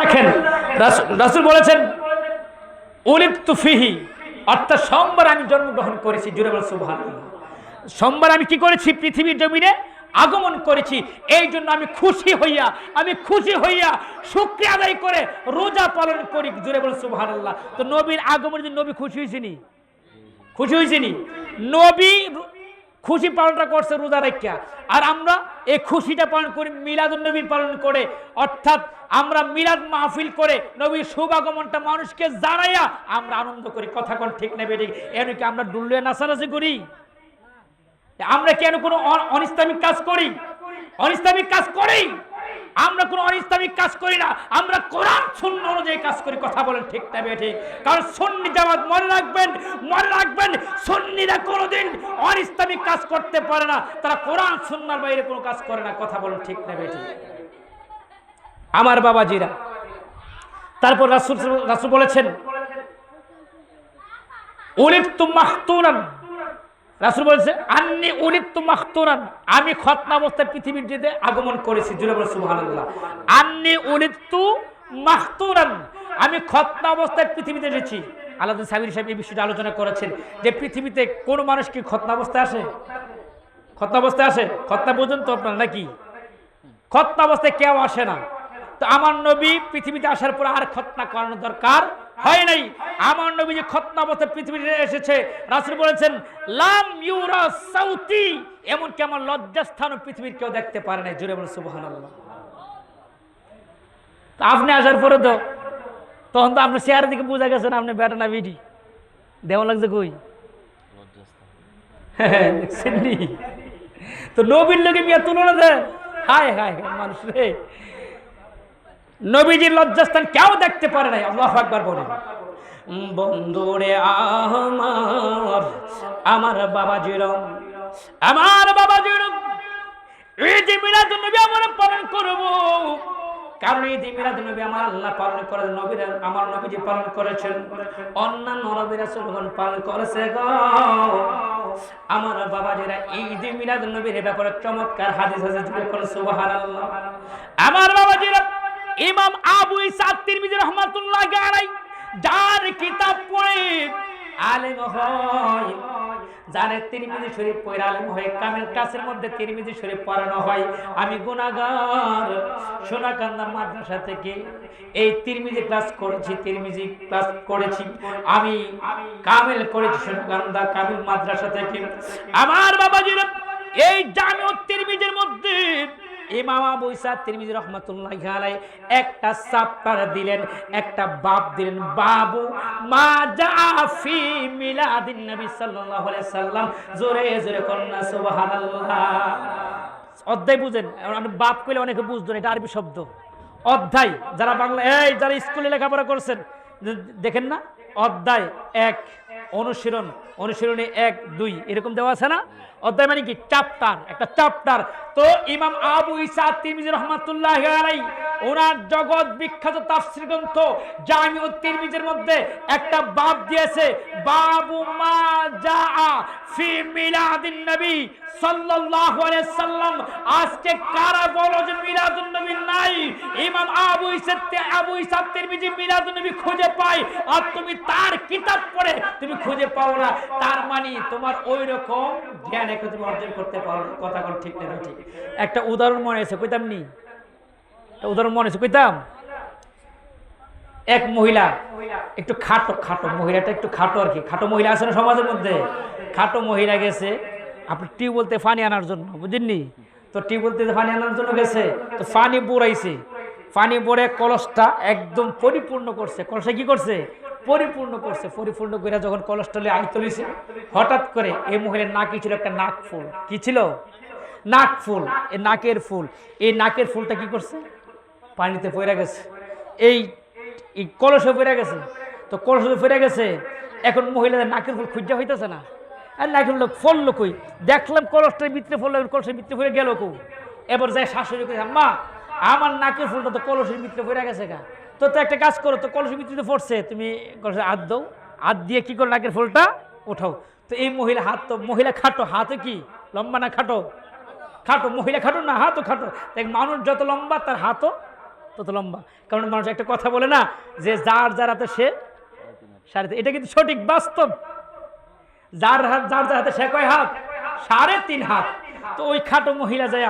রাখেন। রাসুল বলেছেন উলিপ তুফিহি অর্থাৎ সোমবার আমি জন্মগ্রহণ করেছি, জুড়ে বল সুবহান সোমবার আমি কি করেছি? পৃথিবীর জমিনে আগমন করেছি। এই জন্য আমি খুশি হইয়া, আমি খুশি হইয়া শুক্রিয়া আদায় করে রোজা পালন করি, জুড়ে বল সুবহান তো নবীর আগমনের দিন নবী খুশি হয়েছিনি খুশি হয়েছিনি নবী খুশি পালনটা করছে রোজা রেখা আর আমরা এই খুশিটা পালন করি মিলাদ নবী পালন করে। অর্থাৎ আমরা মিলাদ মাহফিল করে নবীর শুভাগমনটা মানুষকে জানাইয়া আমরা আনন্দ করি। কথা কোন ঠিক নেবে ঠিক এমনকি আমরা ডুল্লে নাচানাচি করি? আমরা কেন কোনো অনিস্তামিক কাজ করি? অনিস্তামিক কাজ করি? আমরা কোনো অনিস্তামিক কাজ করি না। আমরা কোরআন শূন্য অনুযায়ী কাজ করি। কথা বলেন ঠিক না ঠিক কারণ সন্নি জামাত মনে রাখবেন মনে রাখবেন সন্নিরা কোনোদিন অনিসলামিক কাজ করতে পারে না। তারা কোরআন শূন্যার বাইরে কোনো কাজ করে না। কথা বলেন ঠিক না ঠিক আমার বাবাজিরা, তারপর রাসুল রাসুল বলেছেন, উলিফতু মাহতুনান রাসুল বলেছে, আন্নি উলিফতু মাহতুনান আমি খতনা অবস্থায় পৃথিবীর যেতে আগমন করেছি জুড়ে বলে সুবহানাল্লাহ। আন্নি উলিফতু মাহতুনান আমি খতনা অবস্থায় পৃথিবীতে এসেছি। আলাদা সাবির সাহেব এই বিষয়টা আলোচনা করেছেন যে পৃথিবীতে কোন মানুষ কি খতনা অবস্থায় আসে? খতনা অবস্থায় আসে? খতনা পর্যন্ত আপনার নাকি? খতনা অবস্থায় কেউ আসে না। তো আমার নবী পৃথিবীতে আসার পর আর খতনা করানোর দরকার হয় নাই। আমার নবী যে খতনা অবস্থায় পৃথিবীতে এসেছে, রাসুল বলেছেন, লাম ইউরা সাউতি এমনকি আমার লজ্জাস্থান পৃথিবীর কেউ দেখতে পারে নাই। জুড়ে বলে সুবহানাল্লাহ। তা আপনি আসার পরে তো, তখন তো আপনার চেহারা দিকে বোঝা গেছেন আপনি বেটা না বিডি। দেওয়া লাগছে কই? তো নবীর লোকে মিয়া তুলনা দেন হায় হায় হায়, মানুষ রে। নবীজির লজ্জাস্থান কেউ দেখতে পারে নাই। আল্লাহ একবার বলেন বন্ধুরে আমার আমার বাবা জিরম আমার বাবা জিরম যে মিলাদ নবী আমরা পালন করব। কারণ যে মিলাদ নবী আমার আল্লাহ পালন করে নবীরা, আমার নবীজি পালন করেছেন। অন্যান্য নবীরা সুলগন পালন করেছে গো। আমার বাবাজিরা এই যে মিলাদ নবীর ব্যাপারে চমৎকার হাদিস আছে সুবহানাল্লাহ। আমার বাবাজিরা ইমাম আবু ইসা তিরমিজি রহমাতুল্লাহ আলাই যার কিতাব পড়ে আলেম হয় জানে তিরমিজি শরীফ পড়ে আলেম হয়, কামেল কাছের মধ্যে তিরমিজি শরীফ পড়ানো হয়। আমি গুনাহগার, সোনাকান্দা মাদ্রাসা থেকে এই তিরমিজি ক্লাস করেছি, তিরমিজি ক্লাস করেছি। আমি কামেল করেছি সোনাকান্দা কামিল মাদ্রাসা থেকে। আমার বাবাজিরা এই জামিউ তিরমিজির মধ্যে ইমাম ইসা তিরমিজি রহমাতুল্লাহ আলাই একটা চাপ্টার দিলেন, একটা বাপ দিলেন, বাবু, মা জাফি মিলাদিন নবী সাল্লাল্লাহু আলাইহি সাল্লাম। জোরে জোরে কন্না সুবহানাল্লাহ। অধ্যায় বুঝেন আমি বাপ কইলে অনেকে বুঝতো এটা আরবি শব্দ। অধ্যায়, যারা বাংলা, এই যারা স্কুলে লেখাপড়া করছেন দেখেন না? অধ্যায় এক। অনুশীলন, অনুশীলনী এক, দুই, এরকম দেওয়া আছে না? অধ্যায় মানে কি? চাপ্টার একটা চাপ্টার তো ইমাম আবু ইসা তিরমিজি রহমাতুল্লাহ ওনার জগৎ বিখ্যাত তাফসির গ্রন্থ জামিউ তিরমিজের মধ্যে একটা বাপ দিয়েছে, বাবু মা যা ফি মিলাদিন নবী। সাল্লাল্লাহু আলাইহি সাল্লাম, আজকে কারা মিলাদুন নবী নাই? ইমাম আবু ইসা আবু মিলাদুন নবী খুঁজে পাই আর তুমি তার কিতাব পড়ে তুমি খুঁজে পাও না। তার মানে তোমার ওই রকম জ্ঞান তুমি অর্জন করতে পারো। কথা কোন ঠিক না ঠিক একটা উদাহরণ মনে আছে, কইতাম নি? উদাহরণ মনে আছে, কইতাম? এক মহিলা, একটু খাটো খাটো মহিলাটা একটু খাটো আর কি। খাটো মহিলা আছে না সমাজের মধ্যে? খাটো মহিলা গেছে আপনি টিউবওয়েলতে পানি আনার জন্য, বুঝেননি? তো টিউবওয়েলতে পানি আনার জন্য গেছে, তো পানি বুড়াইছে। পানি পরে কলসটা একদম পরিপূর্ণ করছে। কলসটা কি করছে? পরিপূর্ণ করছে। পরিপূর্ণ করে যখন কলসটা আই তুলিছে হঠাৎ করে এই মহিলার নাকি ছিল একটা নাক ফুল। কি ছিল? নাক ফুল, এই নাকের ফুল। এই নাকের ফুলটা কি করছে? পানিতে পড়ে গেছে। এই কলসে পড়ে গেছে। তো কলসে পড়ে গেছে, এখন মহিলাদের নাকের ফুল খুঁজা হইতেছে না। আর নাকের লোক ফললো কই? দেখলাম কলসটার ভিতরে ফললো কলসের ভিতরে পড়ে গেল কো এবার যাই শাশুড়ি কই মা আমার নাকের ফুলটা তো কলসের ভিতরে পড়ে গেছে গা। তো তো একটা কাজ করো, তো কলসের ভিতরে তো পড়ছে তুমি কলসে হাত দাও, হাত দিয়ে কি করো নাকের ফুলটা ওঠাও। তো এই মহিলা হাত তো, মহিলা খাটো, হাতে কি? লম্বা না খাটো? খাটো, মহিলা খাটো না, হাতও খাটো? দেখ, মানুষ যত লম্বা, তার হাতও তত লম্বা। কারণ মানুষ একটা কথা বলে না যে, যার যার হাতে সে সাড়ে তিন- এটা কিন্তু সঠিক, বাস্তব। যার হাত, যার যার হাতে সে কয় হাত? সাড়ে তিন হাত। তো ওই খাটো মহিলা যায়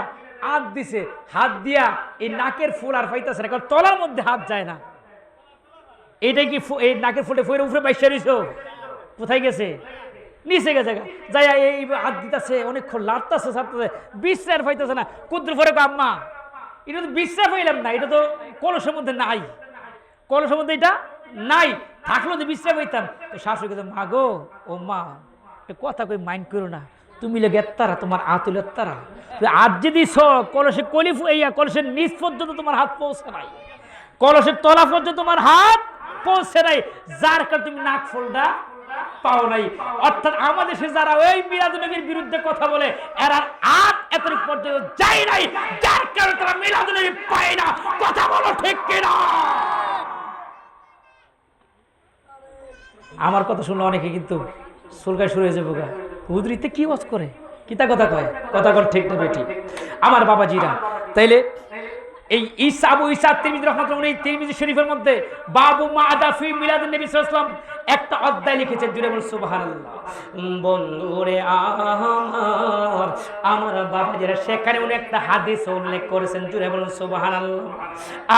হাত দিছে, হাত দিয়া এই নাকের ফুল আর পাইতেছে না, কারণ তলার মধ্যে হাত যায় না। এটা কি এই নাকের ফুলে ফুয়ের উপরে বাইশা কোথায় গেছে? নিচে গেছে। যাই এই হাত দিতেছে, অনেকক্ষণ লাড়তেছে ছাড়তেছে বিশ্রার পাইতেছে না। কুদ্র ফরে আম্মা, এটা তো বিশ্রাম পাইলাম না, এটা তো কলসের মধ্যে নাই। কলসের মধ্যে এটা নাই। থাকলেও তো বিশ্রাম হইতাম। তো শাশুড়ি মা গো, ও মা কথা কই মাইন্ড করো না। তুমি লেগে তারা তোমার আতুল তুই আজ যদি স কলসে কলিফ ইয়া কলসের নিচ পর্যন্ত তোমার হাত পৌঁছে নাই। কলসের তলা পর্যন্ত তোমার হাত পৌঁছে নাই। যার কারণে তুমি নাক ফুলটা পাও নাই। অর্থাৎ আমাদের দেশে যারা ওই মিলাদ নবীর বিরুদ্ধে কথা বলে, এরা আট এত পর্যন্ত যায় নাই। যার কারণে তারা মিলাদ নবী পায় না। কথা বলো ঠিক কিনা? আমার কথা শুনলো অনেকে কিন্তু সুলকায় শুরু হয়ে যাব গা। হুদরিতে কি ওয়াজ করে? কিতা কথা কয়? কথা কর ঠিক না বেঠিক আমার বাবাজিরা। তাইলে এই ঈসা আবু ঈসা তিরমিজি রহমাতুল্লাহ এই তিরমিজি শরীফের মধ্যে বাবু মা আদাফি মিলাদুন নবী সাল্লাল্লাহু আলাইহি ওয়াসাল্লাম একটা অধ্যায় লিখেছেন, জুড়ে বল সুবহানাল্লাহ। বন্ধুরে আমার আমার বাবাজিরা, সেখানে উনি একটা হাদিস উল্লেখ করেছেন, জুড়ে বল সুবহানাল্লাহ।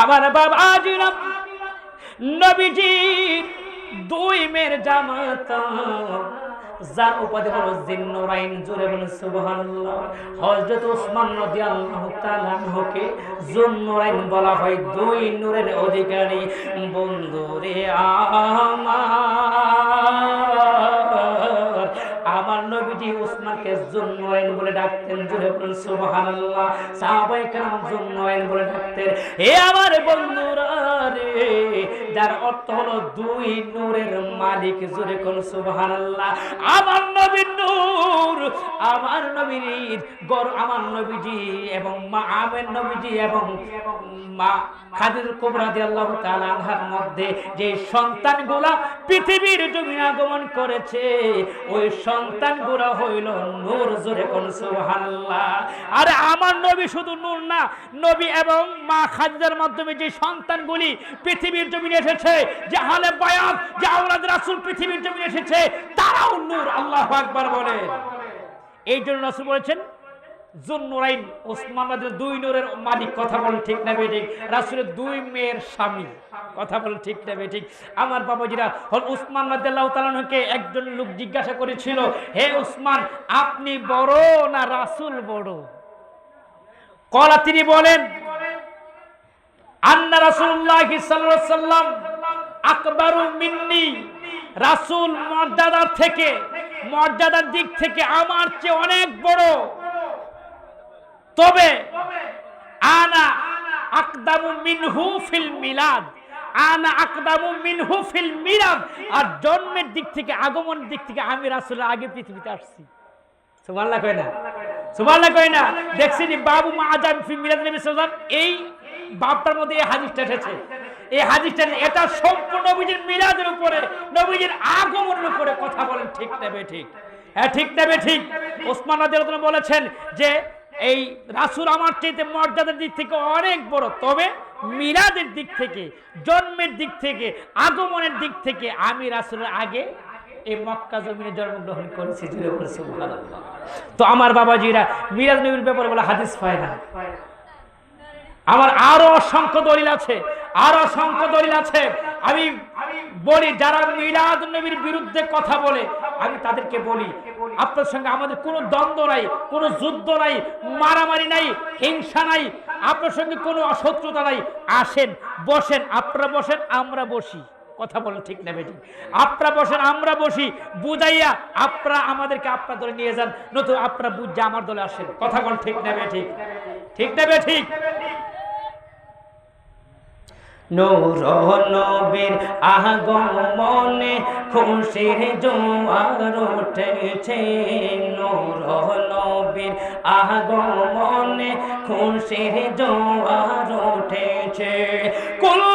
আমার বাবাজিরা নবীজির দুই মেয়ের জামাতা। যার উপাধি হলো জিন্নুরাইন জুড়ে বলেন সুবহানাল্লাহ। হযরত ওসমান রাদিয়াল্লাহু তাআলা আনহুকে জুন্নুরাইন বলা হয়। দুই নূরের অধিকারী। বন্ধুরে আমার আমার নবীজি উসমানকে জুন্নুরাইন বলে ডাকতেন জুড়ে বলেন, সুবহানাল্লাহ। সাহাবায়ে কেরাম জুন্নুরাইন বলে ডাকতেন হে আমার বন্ধুরা রে, যার অর্থ হলো দুই নূরের মালিক জুড়ে কোন সুবহানাল্লাহ। আমার নবীর নূর, আমার নবীর গর আমার নবীজি এবং মা আমের নবীজি এবং মা খাদির কুবরা রাদিয়াল্লাহু তাআলা আনহার মধ্যে যে সন্তানগুলা পৃথিবীর জমিনে আগমন করেছে, ওই সন্তানগুলা হইল নূর জোরে কোন সুবহানাল্লাহ। আরে আমার নবী শুধু নূর না, নবী এবং মা খাদ্যের মাধ্যমে যে সন্তানগুলি পৃথিবীর জমিনে এসেছে, যে হালে বায়াত, যে আওলাদ রাসূল পৃথিবীর জমিনে এসেছে, তারাও নূর, আল্লাহু আকবার বলে। এই জন্য রাসূল বলেছেন জুন্নুরাইন ওসমান দুই নূরের মালিক, কথা বলেন ঠিক না বেঠিক? রাসূলের দুই মেয়ের স্বামী, কথা বলেন ঠিক না বেঠিক? আমার বাবাজিরা, হল উসমান রাদিয়াল্লাহু তাআলাকে একজন লোক জিজ্ঞাসা করেছিল, হে উসমান আপনি বড় না রাসূল বড়? কলা তিনি বলেন, আন্না আলাইহি সাল্লাম আকবারু মিন্নি, রাসূল মর্যাদার থেকে, মর্যাদার দিক থেকে আমার চেয়ে অনেক বড়। তবে আনা আকদামু মিনহু ফিল মিলাদ। আনা আকদামু মিনহু ফিল মিলাদ। আর জন্মের দিক থেকে আগমনের দিক থেকে আমি রাসূলের আগে পৃথিবীতে আসছি। সুবহানাল্লাহ কয় না? সুবহানাল্লাহ কয় না? দেখছেন বাবু মা আজান ফি মিলাদ নবী সাল্লাল্লাহু এই বাপটার মধ্যে এই হাদিসটা এসেছে। এই হাদিসটা এটা সম্পূর্ণ নবীজির মিলাদের উপরে নবীজির আগমনের উপরে কথা বলেন ঠিক নেবে ঠিক? হ্যাঁ ঠিক নেবে ঠিক? ওসমান রাদিয়াল্লাহু বলেছেন যে এই রাসূল আমার চাইতে মর্যাদার দিক থেকে অনেক বড়। তবে মিলাদের দিক থেকে, জন্মের দিক থেকে, আগমনের দিক থেকে আমি রাসূলের আগে এই মক্কা জমিনে জন্মগ্রহণ করেছি তো আমার বাবাজিরা মিরাজ নবীর ব্যাপারে বলে হাদিস পায় না। আমার আরও অসংখ্য দলিল আছে, আরও অসংখ্য দলিল আছে। আমি বলি, যারা মিলাদ নবীর বিরুদ্ধে কথা বলে আমি তাদেরকে বলি, আপনার সঙ্গে আমাদের কোনো দ্বন্দ্ব নাই, কোনো যুদ্ধ নাই, মারামারি নাই, হিংসা নাই, আপনার সঙ্গে কোনো অশত্রুতা নাই। আসেন, বসেন, আপনারা বসেন, আমরা বসি। কথা বলেন ঠিক না বেটি আপনারা বসেন, আমরা বসি। বুঝাইয়া আপনারা আমাদেরকে আপনার দলে নিয়ে যান, নতুন আপনারা বুঝে আমার দলে আসেন। কথা বল ঠিক না ঠিক ঠিক না ঠিক নূর নবীর আগমনে খুশির জোয়ার উঠেছে। নূর নবীর আগমনে খুশির জোয়ার উঠেছে। কুল